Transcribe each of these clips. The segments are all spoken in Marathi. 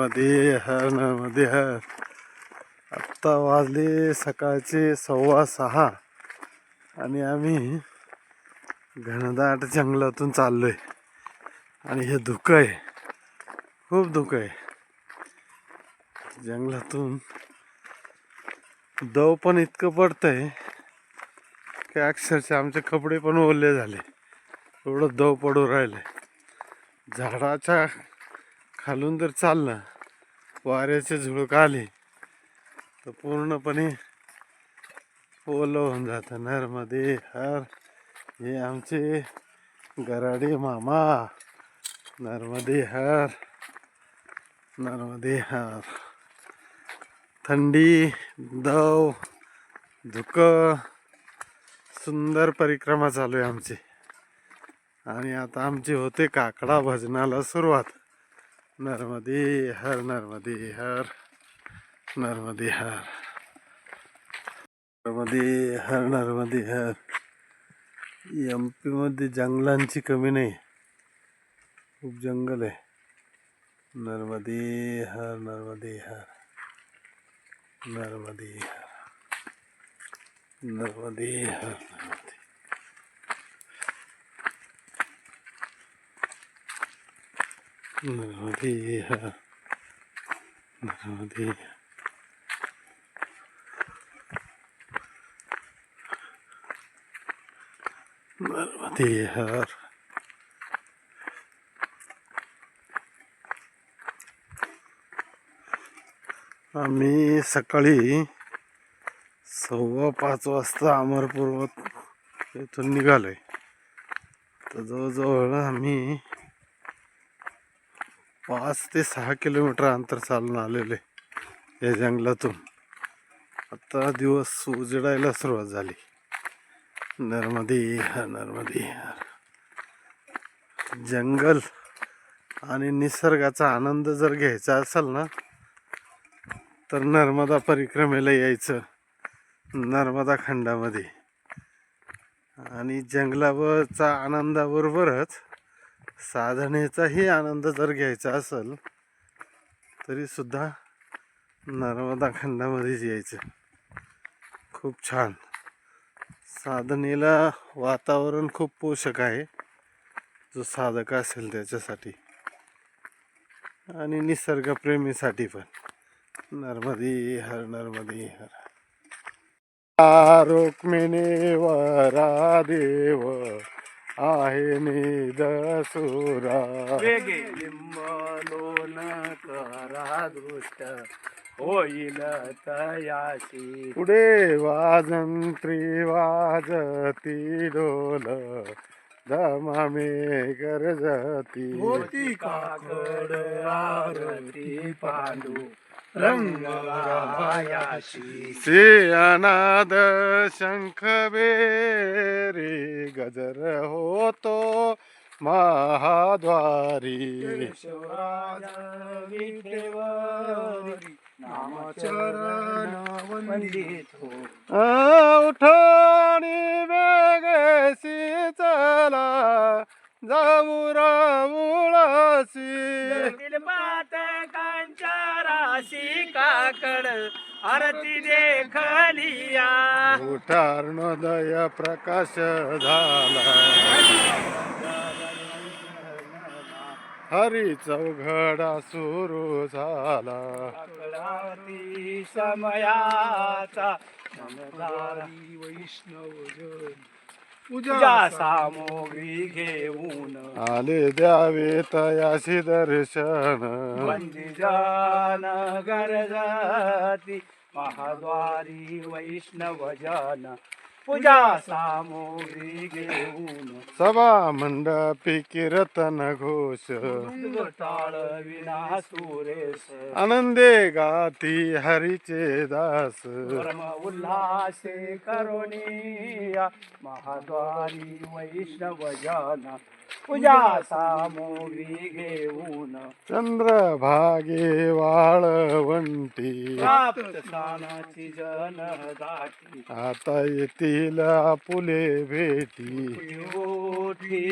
मध्ये हरमध्ये हर आत्ता वाजले सकाळचे सव्वा सहा आणि आम्ही घनदाट जंगलातून चाललोय. आणि हे धुकं आहे. खूप धुकं आहे. जंगलातून दव पण इतकं पडतंय की अक्षरशः आमचे कपडे पण ओले झाले. एवढं दव पडू राहिले झाडाच्या खालून जर चाललं वाऱ्याचे झुळूक आले. तर पूर्णपणे ओलं होऊन जातं नरमध्ये हर. हे आमचे गराडे मामा. नर्मदे हर. नर्मदे हर. थंडी दव धुकं. सुंदर परिक्रमा चालू आहे आमची. आणि आता आमची होते काकडा भजनाला सुरुवात. नर्मदे हर नर्मदे हर नर्मदे हर। नर्मदे हर नर्मदे हर। एम पीमध्ये जंगलांची कमी नाही. खूप जंगल आहे. नर्मदे हर नर्मदे हर नर्मदे हर नर्मदे हर। नर्मदे नर्मदे हर हर आम्ही सकाळी सव्वा पाच वाजता अमरपूर्वत इथून निघालोय. तर जवळजवळ आम्ही पाच ते सहा किलोमीटर अंतर चालून आलेले या जंगलातून. आता दिवस उजडायला सुरुवात झाली. नर्मदी हर नर्मदी हर. जंगल आणि निसर्गाचा आनंद जर घ्यायचा असेल ना तर नर्मदा परिक्रमेला यायचं. नर्मदा खंडामध्ये. आणि जंगलावरचा आनंदाबरोबरच साधनेचाही आनंद जर घ्यायचा असेल तरीसुद्धा नर्मदा खंडामध्येच यायचं. खूप छान. साधनेला वातावरण खूप पोषक आहे. जो साधक असेल त्याच्यासाठी. आणि निसर्गप्रेमीसाठी पण. नर्मदी हर नर्मदी हर. रोक्मिणी वरा देव आहे निदसुरा लिंबलोन करा दृष्ट होईल तयाशी. पुढे वाजंत्री वाजती डोल दमामे गरजती होती काकड आरती पांडू. रंग रायाशी से अनाद शंख बेरे गजर होतो महाद्वारी उठाणी वेगेसी चला जाऊ रामुळासी पात कांच्या राशी काकड आरती देखलिया. उठार्णोदय प्रकाश झाला. हरी चौघडा सुरू झाला. समयाचा वैष्णव पूजा सामग्री घेऊन. आले द्यावे तयाशी दर्शन. वंदिजान गरजाती महाद्वारी वैष्णव जन. पूजा सामग्री घेऊन सभा मंडपी कीर्तन घोष. टाळ विना सुरेश आनंदे गाती हरीचे दास परम उल्हासे करुणिया. महाद्वारी वैष्णव जन पूजा सामग्री घेऊन. चंद्रभागे वाळवंटी. प्राप्त स्थानाची जन दाटी आता येतील फुले भेटी.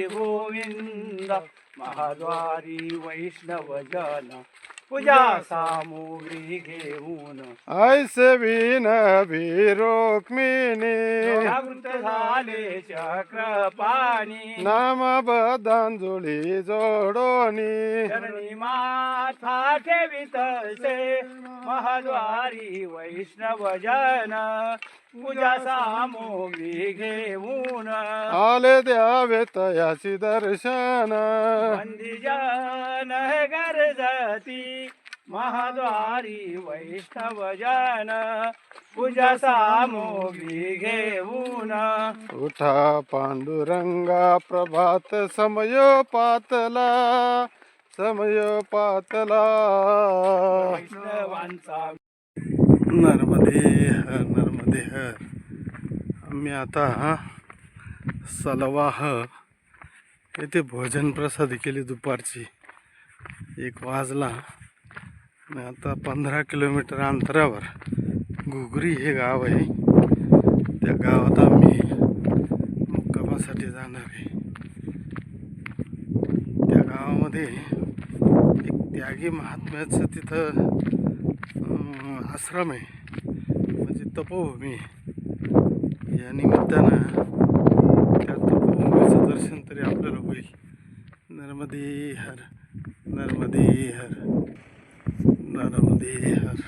गोविंद महाद्वारी वैष्णव जन. पूजा सामुग्री घेऊन. ऐसे विन भी रोक्मिणी. जागृत झाले चक्र पाणी नाम बदांजुळी जोडोनी. चरणी माथा ठेवितसे महाद्वारी वैष्णव जन पूजा सामुग्री घेऊन. आले द्यावे तयाची दर्शन. जन गरजती. महाद्वारी वैष्णव जन पूजा सामुग्री घेऊन. उठा पांडुरंगा प्रभात समयो पातला समयो पातला. वैष्णवांचा नर्मदे हर नर्मदे हर. आम्ही आता सलवाह येथे भोजन प्रसाद केली दुपारची. एक वाजला. आता पंधरा किलोमीटर अंतरावर घुगरी हे गाव आहे. त्या गावात आम्ही मुक्कामासाठी जाणार आहे. त्या गावामध्ये एक त्यागी महात्म्याचं तिथं आश्रम आहे. म्हणजे तपोभूमी आहे. या निमित्तानं त्या तपोभूमीचं दर्शन तरी आपल्याला होईल. नर्मदे हर नर्मदे हर. नर्मदे हर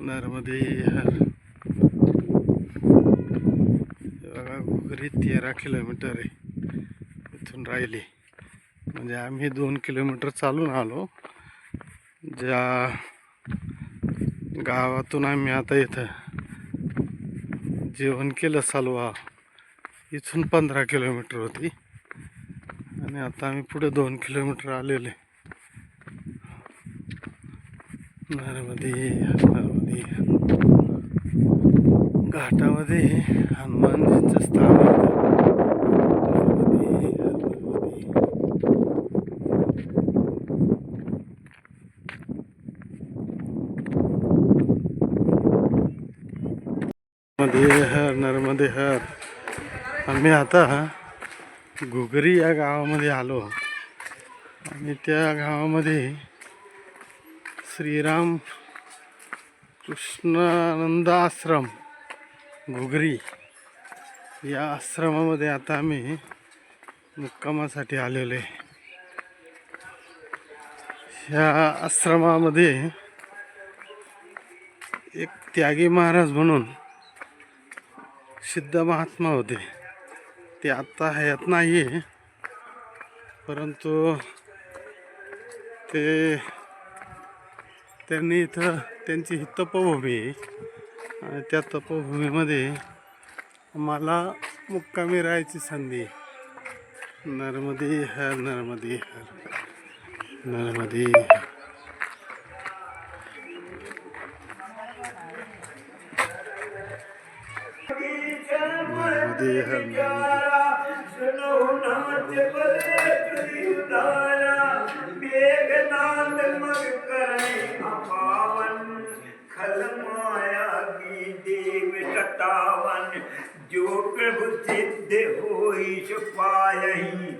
नर्मदे हर। बघा तेरा किलोमीटर आहे. इथून राहिली. म्हणजे आम्ही दोन किलोमीटर चालून आलो. ज्या गावातून आम्ही आता इथं जेवण केलं सालवा इथून पंधरा किलोमीटर होती. आणि आता आम्ही पुढे दोन किलोमीटर आलेले नर्मदे नर्मदे घाटामध्ये हनुमानजींचं स्थान नर्मदे हर नर्मदे हर. आम्ही आता घुगरी या गावामध्ये आलो. आणि त्या गावामध्ये श्रीराम कृष्णानंद आश्रम घुगरी. या आश्रमामध्ये आता आम्ही मुक्कामासाठी आलेलो आहे. ह्या आश्रमामध्ये एक त्यागी महाराज म्हणून सिद्ध महात्मा होते. ते आत्ता हयात नाही आहे परंतु ते त्यांनी इथं त्यांची ही तपोभूमी आहे. आणि त्या तपोभूमीमध्ये मला मुक्कामी राहायची संधी नर्मदे हर नर्मदे हर नर्मदे हर. नर्मदे हर नर्मदे जो प्रभु सिद्ध होई पायही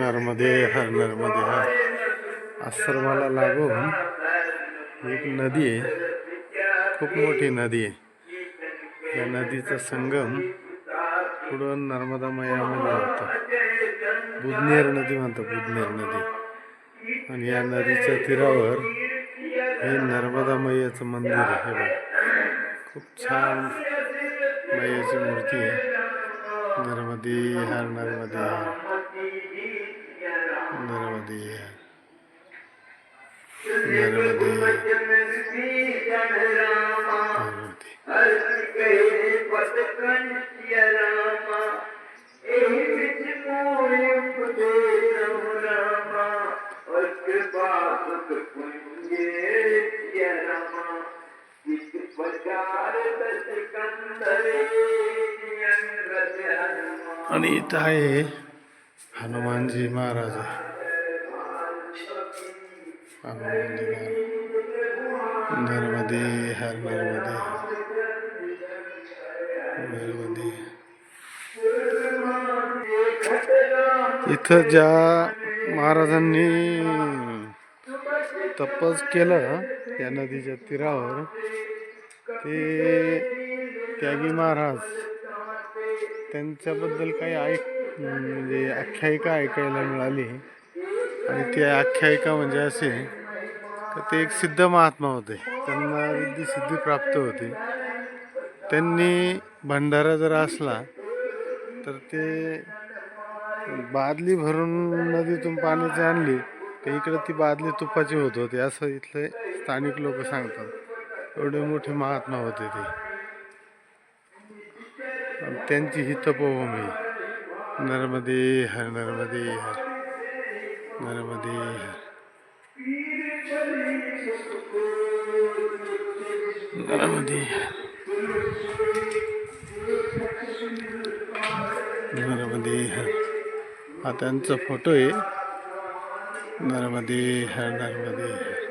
नर्मदे हर नर्मदे हर। आश्रमाला लागून एक नदी आहे खूप मोठी नदी आहे. या नदीचा संगम पुढं नर्मदा मयामध्ये होतो. बुधनेर नदी म्हणतो बुधनेर नदी. आणि या नदीच्या तीरावर हे नर्मदा मैयाचं मंदिर आहे बघा. खूप छान मैयाची मूर्ती आहे. नर्मदी हर नर्मदी हर. नर्मदी हर. नर्मदी नर्मदी इथं आहे हनुमानजी महाराज. आहे. हनुमानजी महाराज. नर्मदे हर नर्मदे. नर्मदे. इथं ज्या महाराजांनी तपस केलं या नदीच्या तीरावर ते त्यागी महाराज त्यांच्याबद्दल काही ऐक म्हणजे आख्यायिका ऐकायला मिळाली. आणि ती आख्यायिका म्हणजे असे का ते एक सिद्ध महात्मा होते. त्यांना रिद्धी सिद्धी प्राप्त होती. त्यांनी भंडारा जर असला तर ते बादली भरून नदीतून पाण्याची आणली तर इकडे ती बादली तुपाची होत होती. असं इथले स्थानिक लोक सांगतात. एवढे मोठे महात्मा होते ते. त्यांची ही तपोभूमी नर्मदे हर नर्मदे हर. नर्मदे हर. नर्मदे हर. नर्मदे हर. हा त्यांचा फोटो आहे. नर्मदे हर नर्मदे हर.